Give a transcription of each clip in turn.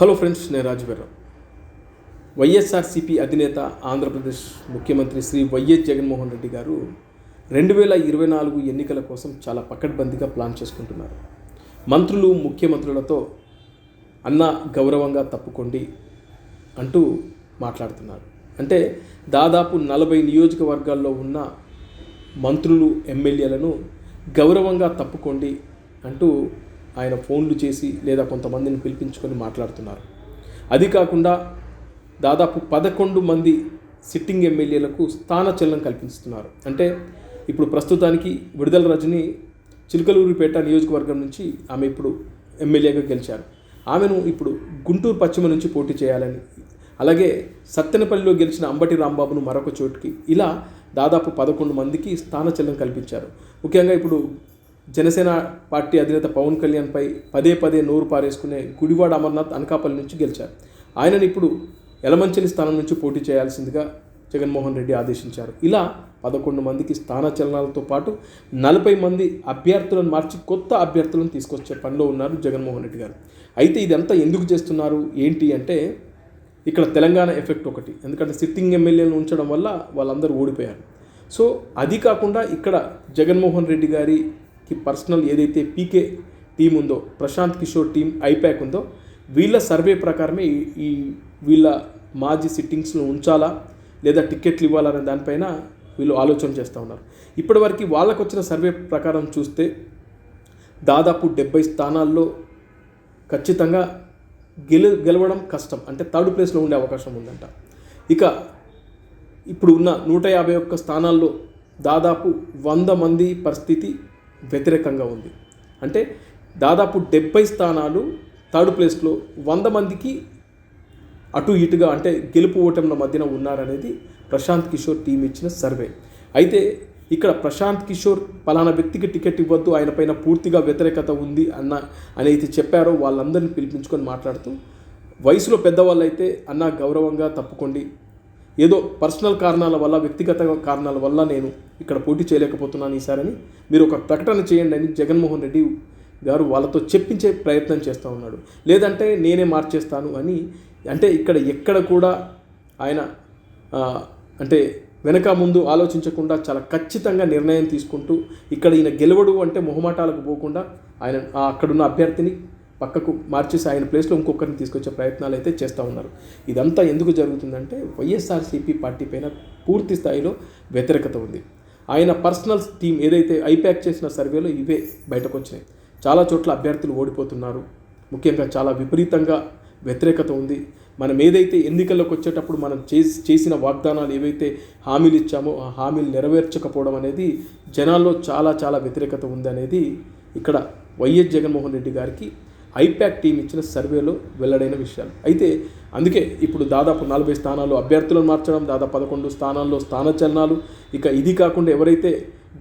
Hello friends నేను రాజుగారావు వైఎస్ఆర్సిపి అధినేత ఆంధ్రప్రదేశ్ ముఖ్యమంత్రి శ్రీ వైఎస్ జగన్మోహన్ రెడ్డి గారు రెండు వేల ఇరవై నాలుగు ఎన్నికల కోసం చాలా పకడ్బందీగా ప్లాన్ చేసుకుంటున్నారు. మంత్రులు ముఖ్యమంత్రులతో అన్న గౌరవంగా తప్పుకోండి అంటూ మాట్లాడుతున్నారు. అంటే దాదాపు నలభై నియోజకవర్గాల్లో ఉన్న మంత్రులు ఎమ్మెల్యేలను గౌరవంగా తప్పుకోండి అంటూ ఆయన ఫోన్లు చేసి లేదా కొంతమందిని పిలిపించుకొని మాట్లాడుతున్నారు. అది కాకుండా దాదాపు పదకొండు మంది సిట్టింగ్ ఎమ్మెల్యేలకు స్థానచలనం కల్పిస్తున్నారు. అంటే ఇప్పుడు ప్రస్తుతానికి విడుదల రజని చిలుకలూరిపేట నియోజకవర్గం నుంచి ఆమె ఇప్పుడు ఎమ్మెల్యేగా గెలిచారు. ఆమెను ఇప్పుడు గుంటూరు పశ్చిమ నుంచి పోటీ చేయాలని అలాగే సత్తెనపల్లిలో గెలిచిన అంబటి రాంబాబును మరొక చోటుకి ఇలా దాదాపు పదకొండు మందికి స్థానచలనం కల్పించారు. ముఖ్యంగా ఇప్పుడు జనసేన పార్టీ అధినేత పవన్ కళ్యాణ్పై పదే పదే నోరు పారేసుకునే గుడివాడ అమర్నాథ్ అనకాపల్లి నుంచి గెలిచారు. ఆయనను ఇప్పుడు ఎలమంచిలి స్థానం నుంచి పోటీ చేయాల్సిందిగా జగన్మోహన్ రెడ్డి ఆదేశించారు. ఇలా పదకొండు మందికి స్థానచలనాలతో పాటు నలభై మంది అభ్యర్థులను మార్చి కొత్త అభ్యర్థులను తీసుకొచ్చే పనిలో ఉన్నారు జగన్మోహన్ రెడ్డి గారు. అయితే ఇదంతా ఎందుకు చేస్తున్నారు? ఏంటి అంటే ఇక్కడ తెలంగాణ ఎఫెక్ట్ ఒకటి. ఎందుకంటే సిట్టింగ్ ఎమ్మెల్యేలను ఉంచడం వల్ల వాళ్ళందరూ ఓడిపోయారు. సో అది కాకుండా ఇక్కడ జగన్మోహన్ రెడ్డి గారి కి పర్సనల్ ఏదైతే పీకే టీం ఉందో ప్రశాంత్ కిషోర్ టీం ఐప్యాక్ ఉందో వీళ్ళ సర్వే ప్రకారమే ఈ- ఈ వీళ్ళ మాజీ సిట్టింగ్స్లో ఉంచాలా లేదా టికెట్లు ఇవ్వాలనే దానిపైన వీళ్ళు ఆలోచన చేస్తూ ఉన్నారు. ఇప్పటివరకు వాళ్ళకు వచ్చిన సర్వే ప్రకారం చూస్తే దాదాపు డెబ్బై స్థానాల్లో ఖచ్చితంగా గెలు గెలవడం కష్టం. అంటే థర్డ్ ప్లేస్లో ఉండే అవకాశం ఉందంట. ఇక ఇప్పుడు ఉన్న నూట యాభై ఒక్క స్థానాల్లో దాదాపు వంద మంది పరిస్థితి వ్యతిరేకంగా ఉంది. అంటే దాదాపు డెబ్బై స్థానాలు థర్డ్ ప్లేస్లో వంద మందికి అటు ఇటుగా అంటే గెలుపు ఓటముల మధ్యన ఉన్నారనేది ప్రశాంత్ కిషోర్ టీం ఇచ్చిన సర్వే. అయితే ఇక్కడ ప్రశాంత్ కిషోర్ పలానా వ్యక్తికి టికెట్ ఇవ్వద్దు ఆయన పైన పూర్తిగా వ్యతిరేకత ఉంది అన్న అనేది చెప్పారో వాళ్ళందరినీ పిలిపించుకొని మాట్లాడుతూ వయసులో పెద్దవాళ్ళు అయితే అన్న గౌరవంగా తప్పుకోండి ఏదో పర్సనల్ కారణాల వల్ల వ్యక్తిగత కారణాల వల్ల నేను ఇక్కడ పోటీ చేయలేకపోతున్నాను ఈసారని మీరు ఒక ప్రకటన చేయండి అని జగన్మోహన్ రెడ్డి గారు వాళ్ళతో చెప్పించే ప్రయత్నం చేస్తూ ఉన్నాడు. లేదంటే నేనే మార్చేస్తాను అని అంటే ఇక్కడ ఎక్కడ కూడా ఆయన అంటే వెనక ముందు ఆలోచించకుండా చాలా ఖచ్చితంగా నిర్ణయం తీసుకుంటూ ఇక్కడ ఈయన గెలవడు అంటే మొహమాటాలకు పోకుండా ఆయన అక్కడున్న అభ్యర్థిని పక్కకు మార్చేసి ఆయన ప్లేస్లో ఇంకొకరిని తీసుకొచ్చే ప్రయత్నాలు అయితే చేస్తూ ఉన్నారు. ఇదంతా ఎందుకు జరుగుతుందంటే వైఎస్ఆర్సీపీ పార్టీ పైన పూర్తి స్థాయిలో వ్యతిరేకత ఉంది. ఆయన పర్సనల్ టీం ఏదైతే ఐప్యాక్ చేసిన సర్వేలో ఇవే బయటకు వచ్చినాయి చాలా చోట్ల అభ్యర్థులు ఓడిపోతున్నారు. ముఖ్యంగా చాలా విపరీతంగా వ్యతిరేకత ఉంది. మనం ఏదైతే ఎన్నికల్లోకి వచ్చేటప్పుడు మనం చేసి చేసిన వాగ్దానాలు ఏవైతే హామీలు ఇచ్చామో ఆ హామీలు నెరవేర్చకపోవడం అనేది జనాల్లో చాలా చాలా వ్యతిరేకత ఉందనేది ఇక్కడ వైఎస్ జగన్మోహన్ రెడ్డి గారికి ఐప్యాక్ టీం ఇచ్చిన సర్వేలో వెల్లడైన విషయాలు. అయితే అందుకే ఇప్పుడు దాదాపు నలభై స్థానాలు అభ్యర్థులను మార్చడం దాదాపు పదకొండు స్థానాల్లో స్థానచలనాలు ఇక ఇది కాకుండా ఎవరైతే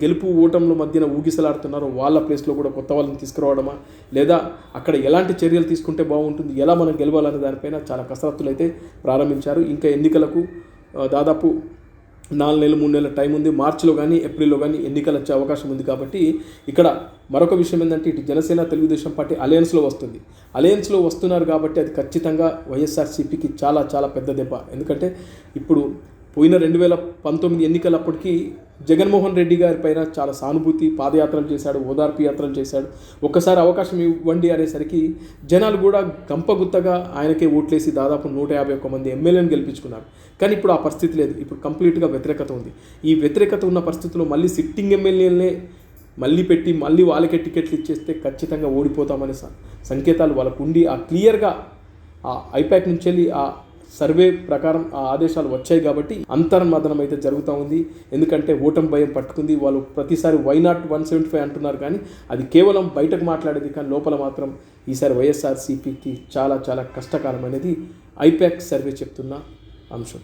గెలుపు ఓటముల మధ్యన ఊగిసలాడుతున్నారో వాళ్ళ ప్లేస్లో కూడా కొత్త వాళ్ళని తీసుకురావడమా? లేదా అక్కడ ఎలాంటి చర్యలు తీసుకుంటే బాగుంటుంది ఎలా మనం గెలవాలనే దానిపైన చాలా కసరత్తులు అయితే ప్రారంభించారు. ఇంకా ఎన్నికలకు దాదాపు నాలుగు నెలలు మూడు నెలల టైం ఉంది. మార్చిలో కానీ ఏప్రిల్లో కానీ ఎన్నికలు వచ్చే అవకాశం ఉంది కాబట్టి ఇక్కడ మరొక విషయం ఏంటంటే ఇటు జనసేన తెలుగుదేశం పార్టీ అలయన్స్లో వస్తుంది. అలయన్స్లో వస్తున్నారు కాబట్టి అది ఖచ్చితంగా వైఎస్ఆర్సీపీకి చాలా చాలా పెద్ద దెబ్బ. ఎందుకంటే ఇప్పుడు పోయిన రెండు వేల పంతొమ్మిది ఎన్నికలప్పటికీ జగన్మోహన్ రెడ్డి గారి పైన చాలా సానుభూతి పాదయాత్రలు చేశాడు ఓదార్పు యాత్రలు చేశాడు. ఒక్కసారి అవకాశం ఇవ్వండి అనేసరికి జనాలు కూడా గంపగుత్తగా ఆయనకే ఓట్లేసి దాదాపు నూట యాభై ఒక్క మంది ఎమ్మెల్యేని గెలిపించుకున్నారు. కానీ ఇప్పుడు ఆ పరిస్థితి లేదు. ఇప్పుడు కంప్లీట్గా వ్యతిరేకత ఉంది. ఈ వ్యతిరేకత ఉన్న పరిస్థితిలో మళ్ళీ సిట్టింగ్ ఎమ్మెల్యేలనే మళ్ళీ పెట్టి మళ్ళీ వాళ్ళకే టికెట్లు ఇచ్చేస్తే ఖచ్చితంగా ఓడిపోతామనే సంకేతాలు వాళ్ళకు ఉండి ఆ క్లియర్గా ఆ ఐప్యాక్ నుంచి వెళ్ళి ఆ సర్వే ప్రకారం ఆ ఆదేశాలు వచ్చాయి కాబట్టి అంతర్మదనం అయితే జరుగుతూ ఉంది. ఎందుకంటే ఓటమి భయం పట్టుకుంది. వాళ్ళు ప్రతిసారి why not one seventy five అంటున్నారు కానీ అది కేవలం బయటకు మాట్లాడేది కానీ లోపల మాత్రం ఈసారి వైఎస్ఆర్సీపీకి చాలా చాలా కష్టకాలం అనేది ఐప్యాక్ సర్వే చెప్తున్న అంశం.